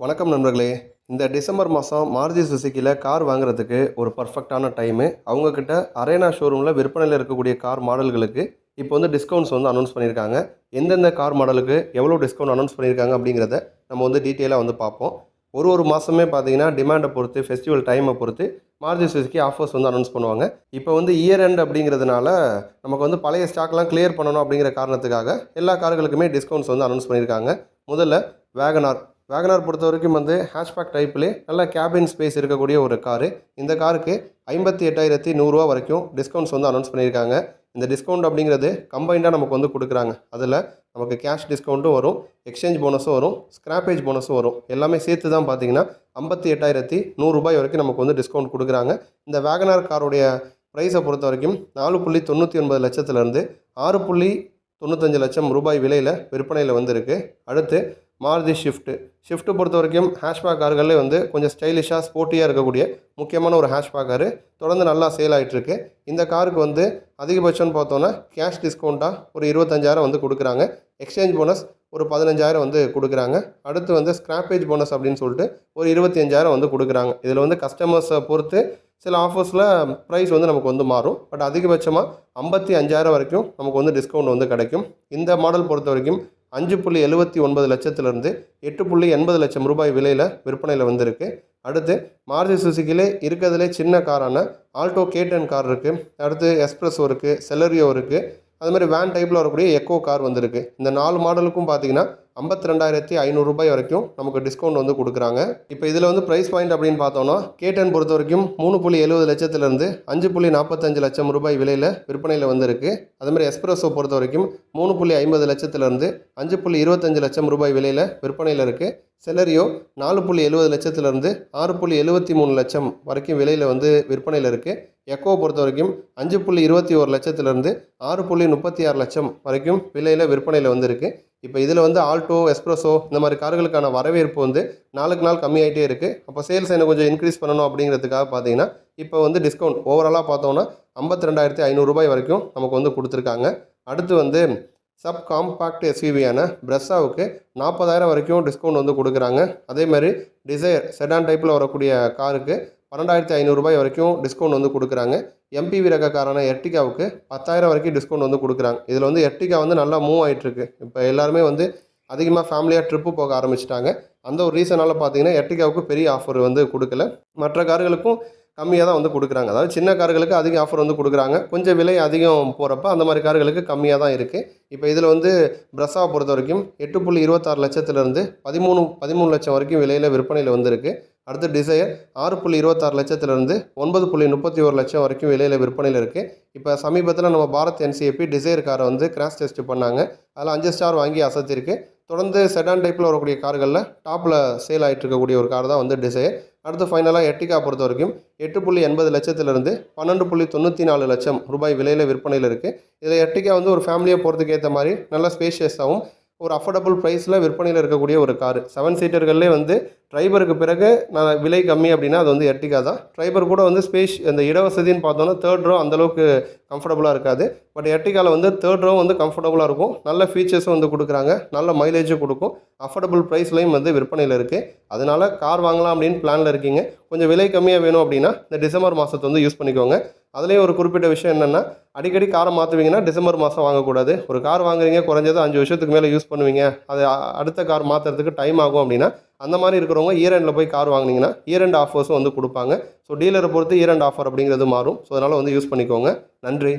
வணக்கம் நண்பர்களே. இந்த டிசம்பர் மாதம் மாருதி சுசுக்கியில் கார் வாங்குறதுக்கு ஒரு பர்ஃபெக்டான டைமு அவங்கக்கிட்ட அரேனா ஷோரூமில் விற்பனையில் இருக்கக்கூடிய கார் மாடல்களுக்கு இப்போ வந்து டிஸ்கவுண்ட்ஸ் வந்து அனௌன்ஸ் பண்ணியிருக்காங்க எந்தெந்த கார் மாடலுக்கு எவ்வளோ டிஸ்கவுண்ட் அனௌன்ஸ் பண்ணியிருக்காங்க அப்படிங்கிறத நம்ம வந்து டீட்டெயிலாக வந்து பார்ப்போம். ஒரு ஒரு மாதமே பார்த்தீங்கன்னா டிமாண்டை பொறுத்து ஃபெஸ்டிவல் டைமை பொறுத்து மாருதி சுசுக்கி ஆஃபர்ஸ் வந்து அனௌன்ஸ் பண்ணுவாங்க. இப்போ வந்து இயர் எண்ட் அப்படிங்கிறதுனால நமக்கு வந்து பழைய ஸ்டாக்லாம் கிளியர் பண்ணணும் அப்படிங்கிற காரணத்துக்காக எல்லா கார்களுக்குமே டிஸ்கவுண்ட்ஸ் வந்து அனௌன்ஸ் பண்ணியிருக்காங்க முதல்ல வேகனார் வேகனார் பொறுத்த வரைக்கும் வந்து ஹேஷ்பேக் டைப்லேயே நல்ல கேபின் ஸ்பேஸ் இருக்கக்கூடிய ஒரு காரு இந்த காருக்கு ஐம்பத்தி எட்டாயிரத்தி நூறுரூவா வரைக்கும் டிஸ்கவுண்ட்ஸ் வந்து அனௌன்ஸ் பண்ணியிருக்காங்க. இந்த டிஸ்கவுண்ட் அப்படிங்கிறது கம்பைண்டாக நமக்கு வந்து கொடுக்குறாங்க. அதில் நமக்கு கேஷ் டிஸ்கவுண்ட்டும் வரும் எக்ஸ்சேஞ்ச் போனஸும் வரும் ஸ்க்ராப்பேஜ் போனஸும் வரும். எல்லாமே சேர்த்து தான் பார்த்தீங்கன்னா ஐம்பத்தி எட்டாயிரத்தி நூறுரூபாய் வரைக்கும் நமக்கு வந்து டிஸ்கவுண்ட் கொடுக்குறாங்க. இந்த வேகனார் காருடைய ப்ரைஸை பொறுத்த வரைக்கும் நாலு புள்ளி தொண்ணூற்றி ஒன்பது லட்சத்துலேருந்து ஆறு புள்ளி தொண்ணூத்தஞ்சு லட்சம் ரூபாய் விலையில் விற்பனையில் வந்திருக்கு. அடுத்து மாருதி ஷிஃப்ட்டு ஷிஃப்ட்டு பொறுத்த வரைக்கும் ஹேஷ்பேக் கார்களே வந்து கொஞ்சம் ஸ்டைலிஷாக ஸ்போர்ட்டியாக இருக்கக்கூடிய முக்கியமான ஒரு ஹேஷ்பேக் காரு. தொடர்ந்து நல்லா சேல் ஆகிட்டுருக்கு இந்த காருக்கு வந்து அதிகபட்சம்னு பார்த்தோன்னா கேஷ் டிஸ்கவுண்ட்டாக ஒரு இருபத்தஞ்சாயிரம் வந்து கொடுக்குறாங்க. எக்ஸ்சேஞ்ச் போனஸ் ஒரு பதினஞ்சாயிரம் வந்து கொடுக்குறாங்க. அடுத்து வந்து ஸ்க்ராப்பேஜ் போனஸ் அப்படின்னு சொல்லிட்டு ஒரு இருபத்தி அஞ்சாயிரம் வந்து கொடுக்குறாங்க. இதில் வந்து கஸ்டமர்ஸை பொறுத்து சில ஆஃபர்ஸில் ப்ரைஸ் வந்து நமக்கு வந்து மாறும். பட் அதிகபட்சமாக ஐம்பத்தி அஞ்சாயிரம் வரைக்கும் நமக்கு வந்து டிஸ்கவுண்ட் வந்து கிடைக்கும். இந்த மாடல் பொறுத்த வரைக்கும் அஞ்சு புள்ளி எழுபத்தி ஒன்பது லட்சத்துலேருந்து எட்டு புள்ளி எண்பது லட்சம் ரூபாய் விலையில் விற்பனையில் வந்திருக்கு. அடுத்து மாருதி சுசுக்கிலே இருக்கிறதுலே சின்ன காரான ஆல்டோ கேட்டன் கார் இருக்குது அடுத்து எஸ்ப்ரெஸோ இருக்குது செலரியோ இருக்குது அது மாதிரி வேன் டைப்பில் வரக்கூடிய எக்கோ கார் வந்திருக்கு. இந்த நாலு மாடலுக்கும் பார்த்தீங்கன்னா ஐம்பத்தி ரெண்டாயிரத்தி ஐநூறுரூபாய் வரைக்கும் நமக்கு டிஸ்கவுண்ட் வந்து கொடுக்குறாங்க. இப்போ இதில் வந்து ப்ரைஸ் பாயிண்ட் அப்படின்னு பார்த்தோம்னா கேட்டன் பொறுத்த வரைக்கும் மூணு புள்ளி எழுபது லட்சத்துலேருந்து அஞ்சு புள்ளி நாற்பத்தஞ்சு லட்சம் ரூபாய் விலையில் விற்பனையில் வந்திருக்கு. அது எஸ்பிரஸோ பொறுத்த வரைக்கும் மூணு புள்ளி ஐம்பது லட்சத்துலேருந்து அஞ்சு புள்ளி இருபத்தஞ்சு லட்சம் ரூபாய் விலையில் விற்பனையில் இருக்குது செலரியோ நாலு புள்ளி எழுபது லட்சத்துலேருந்து ஆறு புள்ளி எழுபத்தி மூணு லட்சம் வரைக்கும் விலையில் வந்து விற்பனையில் இருக்குது எக்கோ பொறுத்த வரைக்கும் அஞ்சு புள்ளி இருபத்தி ஒரு லட்சத்துலேருந்து ஆறு புள்ளி முப்பத்தி ஆறு லட்சம் வரைக்கும் விலையில் விற்பனையில் வந்திருக்கு. இப்போ இதில் வந்து ஆல்டோ எஸ்ப்ரெஸோ இந்த மாதிரி கார்களுக்கான வரவேற்பு வந்து நாளுக்கு நாள் கம்மியாயிட்டே இருக்குது அப்போ சேல்ஸ் என்ன கொஞ்சம் இன்க்ரீஸ் பண்ணணும் அப்படிங்கிறதுக்காக பார்த்தீங்கன்னா இப்போ வந்து டிஸ்கவுண்ட் ஓவராலாக பார்த்தோன்னா ஐம்பத்தி ரெண்டாயிரத்தி ஐநூறுரூபாய் வரைக்கும் நமக்கு வந்து கொடுத்துருக்காங்க. அடுத்து வந்து சப் காம்பாக்ட் எஸ்யூவியான பிரெஸ்ஸாவுக்கு நாற்பதாயிரம் வரைக்கும் டிஸ்கவுண்ட் வந்து கொடுக்குறாங்க. அதேமாதிரி டிசைர் செடான் டைப்பில் வரக்கூடிய காருக்கு பன்னெண்டாயிரத்தி ஐநூறுரூபாய் வரைக்கும் டிஸ்கவுண்ட் வந்து கொடுக்குறாங்க. எம்பிவி ரகக்காரான எர்டிகாவுக்கு பத்தாயிரம் வரைக்கும் டிஸ்கவுண்ட் வந்து கொடுக்குறாங்க. இதில் வந்து எர்டிகா வந்து நல்லா மூவ் ஆகிட்டுருக்கு இப்போ எல்லாருமே வந்து அதிகமாக ஃபேமிலியாக ட்ரிப்பு போக ஆரம்பிச்சிட்டாங்க. அந்த ஒரு ரீசனால் பார்த்தீங்கன்னா எர்டிகாவுக்கு பெரிய ஆஃபர் வந்து கொடுக்கல. மற்ற கார்களுக்கும் கம்மியாக தான் வந்து கொடுக்குறாங்க. அதாவது சின்ன கார்களுக்கு அதிக ஆஃபர் வந்து கொடுக்குறாங்க. கொஞ்சம் விலை அதிகம் போகிறப்ப அந்த மாதிரி கார்களுக்கு கம்மியாக தான் இருக்குது இப்போ இதில் வந்து பிரஸாவை பொறுத்த வரைக்கும் எட்டு புள்ளி இருபத்தாறு லட்சத்துலேருந்து பதிமூணு பதிமூணு லட்சம் வரைக்கும் விலையில் விற்பனையில் வந்திருக்கு. அடுத்து டிசையர் ஆறு புள்ளி இருபத்தாறு லட்சத்துலேருந்து ஒன்பது புள்ளி முப்பத்தி ஒரு லட்சம் வரைக்கும் விலையில் விற்பனையில் இருக்குது இப்போ சமீபத்தில் நம்ம பாரத் என்சிஏபி டிசையர் காரை வந்து கிராஷ் டெஸ்ட் பண்ணாங்க. அதில் அஞ்சு ஸ்டார் வாங்கி அசத்திருக்கு. தொடர்ந்து செடான் டைப்பில் வரக்கூடிய கார்களில் டாப்பில் சேல் ஆகிட்டு இருக்கக்கூடிய ஒரு கார் தான் வந்து டிசையர் அடுத்து ஃபைனலாக எர்டிகா பொறுத்த வரைக்கும் எட்டு புள்ளி எண்பது லட்சத்திலிருந்து பன்னெண்டு புள்ளி தொண்ணூற்றி நாலு லட்சம் ரூபாய் விலையில் விற்பனையில் இருக்குது இதில் எர்டிகா வந்து ஒரு ஃபேமிலியாக போகிறதுக்கு ஏற்ற மாதிரி நல்ல ஸ்பேஷியஸாகவும் ஒரு அஃபோர்டபுள் ப்ரைஸில் விற்பனையில் இருக்கக்கூடிய ஒரு கார் செவன் சீட்டர்கள்லேயே வந்து ட்ரைபருக்கு பிறகு நான் விலை கம்மி அப்படின்னா அது வந்து எர்டிகா தான் ட்ரைபர் கூட வந்து ஸ்பேஸ் அந்த இடவசதின்னு பார்த்தோன்னா தேர்ட் ரோ அந்தளவுக்கு கம்ஃபர்டபுளாக இருக்காது. பட் எர்டிகாவில் வந்து தேர்ட் ரோ வந்து கம்ஃபர்டபுளாக இருக்கும். நல்ல ஃபீச்சர்ஸும் வந்து கொடுக்குறாங்க. நல்ல மைலேஜும் கொடுக்கும். அஃபோர்டபுள் ப்ரைஸ்லையும் வந்து விற்பனையில் இருக்குது அதனால் கார் வாங்கலாம் அப்படின்னு பிளானில் இருக்கீங்க. கொஞ்சம் விலை கம்மியாக வேணும் அப்படின்னா இந்த டிசம்பர் மாதத்தை வந்து யூஸ் பண்ணிக்கோங்க. அதுலேயும் ஒரு குறிப்பிட்ட விஷயம் என்னென்னா அடிக்கடி காரை மாற்றுவீங்கன்னா டிசம்பர் மாதம் வாங்கக்கூடாது. ஒரு கார் வாங்குறீங்க குறைஞ்சது அஞ்சு வருஷத்துக்கு மேலே யூஸ் பண்ணுவீங்க. அது அடுத்த கார் மாற்றுறதுக்கு டைம் ஆகும் அப்படின்னா அந்த மாதிரி இருக்கிறவங்க ஈரண்டில் போய் கார் வாங்குனீங்கன்னா இயர் ஆஃபர்ஸும் வந்து கொடுப்பாங்க. ஸோ டீலரை பொறுத்து இயர் ஆஃபர் அப்படிங்கிறது மாறும். ஸோ அதனால் வந்து யூஸ் பண்ணிக்கோங்க. நன்றி.